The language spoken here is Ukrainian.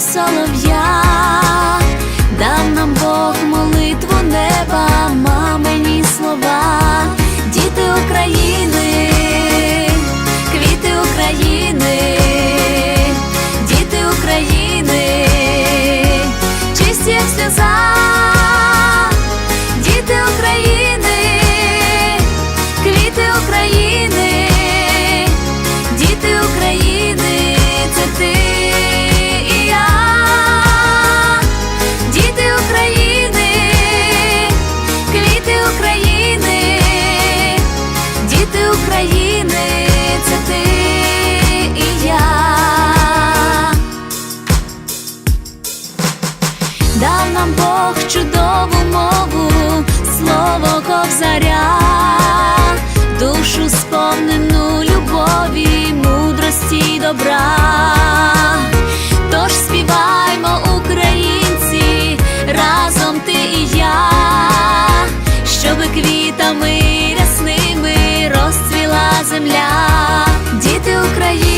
солов'я, дав нам Бог молитву неба, мамині слова. Квітами рясними розцвіла земля, діти України.